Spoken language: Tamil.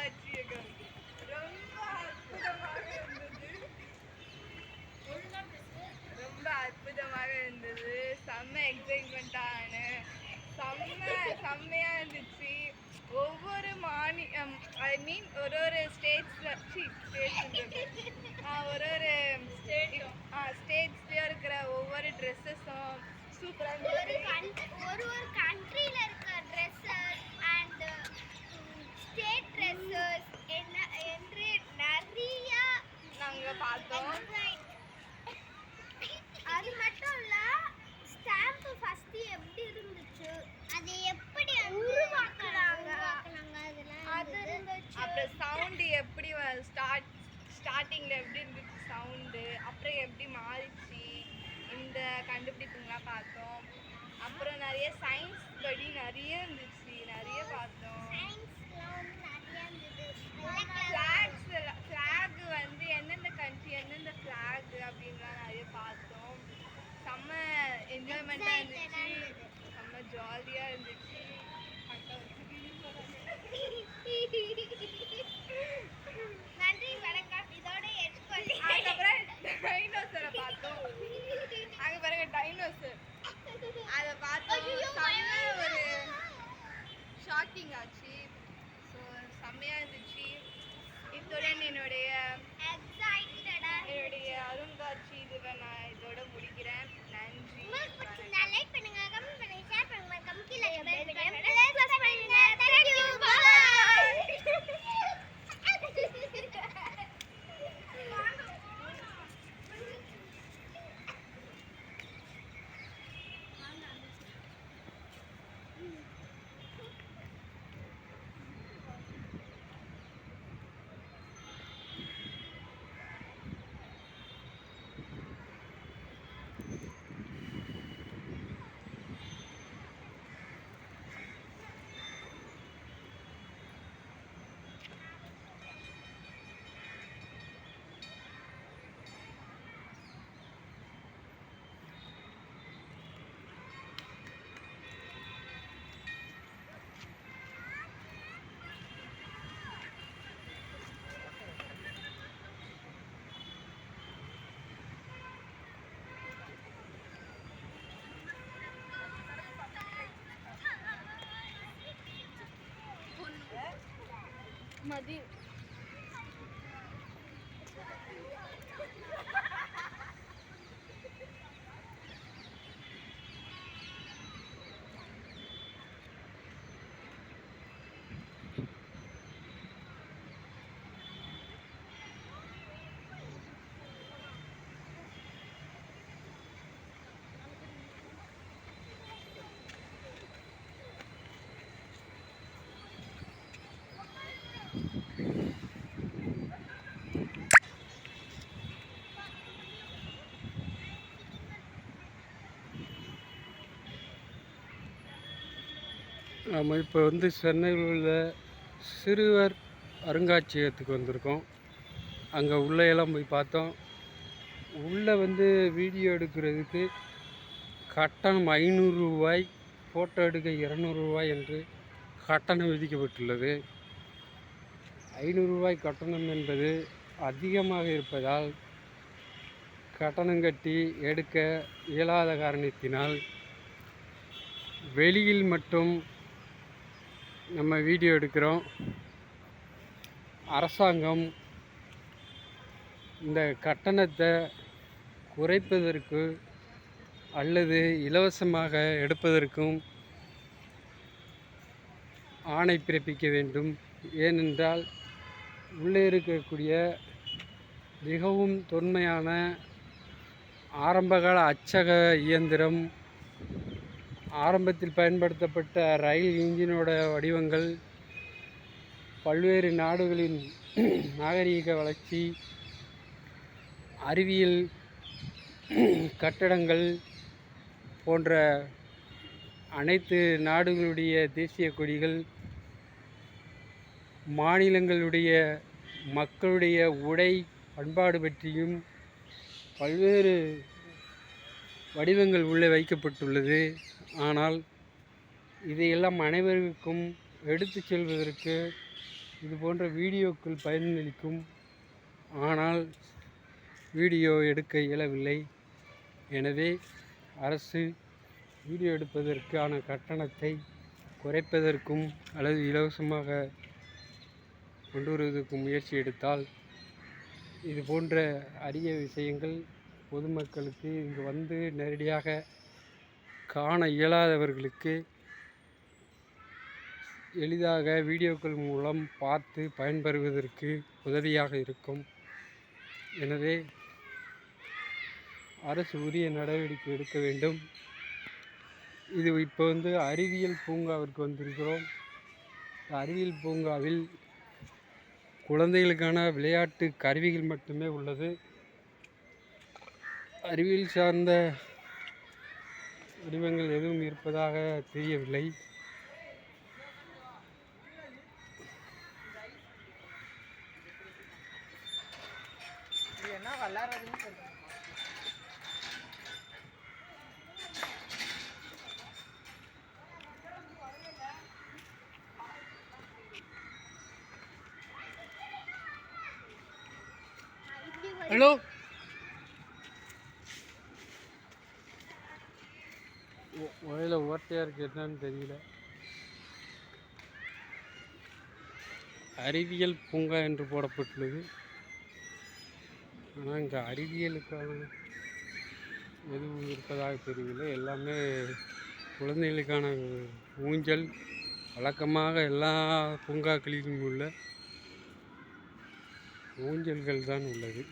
காட்சியகம் ரொம்ப அற்புதமாக இருந்தது ரொம்ப அற்புதமாக இருந்தது செம்ம எக்ஸைட்மெண்ட்டான செம்ம செம்மையாக இருந்துச்சு. ஒவ்வொரு மாநி ஐ மீன் ஒரு ஒரு ஸ்டேட்ஸில் சி ஸ்டேட்ஸ் ஒரு ஒரு ஸ்டேட்ஸ்லேயும் இருக்கிற ஒவ்வொரு ட்ரெஸ்ஸஸும் சூப்பராக ஒரு ஒரு ஒரு இருக்க ட்ரெஸ்ஸஸ் அண்ட் ஸ்டேட் ட்ரெஸ்ஸஸ் என்ன என்று நிறைய நாங்கள் பார்த்தோம் அது மட்டும் இல்ல ஸ்டாம்ப் ஃபர்ஸ்ட் எப்படி இருந்துச்சு அது எப்படி உருவாக்குறாங்க அது இருந்துச்சு அப்புறம் சவுண்டு எப்படி ஸ்டார்ட் ஸ்டார்டிங்கில் எப்படி இருந்துச்சு சவுண்டு அப்புறம் எப்படி மாறிச்சு? இந்த கண்டுபிடிப்புங்களாம் பார்த்தோம். அப்புறம் நிறைய சயின்ஸ் படி நிறைய இருந்துச்சு. நிறைய பார்த்தோம். ஃப்ளாக்ஸ் ஃப்ளாக் வந்து எந்தெந்த கண்ட்ரி எந்தெந்த ஃப்ளாக் அப்படின்லாம் நிறைய பார்த்தோம். செம்ம என்ஜாய்மெண்ட்டாக இருந்துச்சு. செம்ம ஜாலியாக இருந்துச்சு. என்னுடைய 妈的。நம்ம இப்போ வந்து சென்னையில் உள்ள சிறுவர் அருங்காட்சியகத்துக்கு வந்திருக்கோம். அங்கே உள்ளேயெல்லாம் போய் பார்த்தோம். உள்ளே வந்து வீடியோ எடுக்கிறதுக்கு கட்டணம் ஐநூறு ரூபாய் ஃபோட்டோ எடுக்க இரநூறுவாய் என்று கட்டணம் விதிக்கப்பட்டுள்ளது. ஐநூறுரூவாய் கட்டணம் என்பது அதிகமாக இருப்பதால் கட்டணம் கட்டி எடுக்க இயலாத காரணத்தினால் வெளியில் மட்டும் நம்ம வீடியோ எடுக்கிறோம். அரசாங்கம் இந்த கட்டணத்தை குறைப்பதற்கு அல்லது இலவசமாக எடுப்பதற்கும் ஆணை பிறப்பிக்க வேண்டும். ஏனென்றால் உள்ளே இருக்கக்கூடிய மிகவும் தொன்மையான ஆரம்பகால அச்சக இயந்திரம் ஆரம்பத்தில் பயன்படுத்தப்பட்ட ரயில் இன்ஜினோட வடிவங்கள் பல்வேறு நாடுகளின் நாகரீக வளர்ச்சி அறிவியல் கட்டடங்கள் போன்ற அனைத்து நாடுகளுடைய தேசிய கொடிகள் மாநிலங்களுடைய மக்களுடைய உடை பண்பாடு பற்றியும் பல்வேறு வடிவங்கள் உள்ளே வைக்கப்பட்டுள்ளது. ஆனால் இதையெல்லாம் அனைவருக்கும் எடுத்துச் செல்வதற்கு இது போன்ற வீடியோக்கள் பயனளிக்கும். ஆனால் வீடியோ எடுக்க இயலவில்லை. எனவே அரசு வீடியோ எடுப்பதற்கான கட்டணத்தை குறைப்பதற்கும் அல்லது இலவசமாக கொண்டு வருவதற்கும் முயற்சி எடுத்தால் இது போன்ற அரிய விஷயங்கள் பொதுமக்களுக்கு இங்கு வந்து நேரடியாக காண இயலாதவர்களுக்கு எளிதாக வீடியோக்கள் மூலம் பார்த்து பயன்பெறுவதற்கு உதவியாக இருக்கும். எனவே அரசு உரிய நடவடிக்கை எடுக்க வேண்டும். இது இப்போ வந்து அறிவியல் பூங்காவிற்கு வந்திருக்கிறோம். அறிவியல் பூங்காவில் குழந்தைகளுக்கான விளையாட்டு கருவிகள் மட்டுமே உள்ளது. அறிவியல் சார்ந்த வடிவங்கள் எதுவும் இருப்பதாக தெரியவில்லை. ஹலோ? வயல ஓட்டையாக இருக்குது என்னன்னு தெரியல. அறிவியல் பூங்கா என்று போடப்பட்டுள்ளது. ஆனால் இங்கே அறிவியலுக்கான எதுவும் இருப்பதாக தெரியவில்லை. எல்லாமே குழந்தைகளுக்கான ஊஞ்சல் வழக்கமாக எல்லா பூங்காக்களிலும் உள்ள ஊஞ்சல்கள் தான் உள்ளது.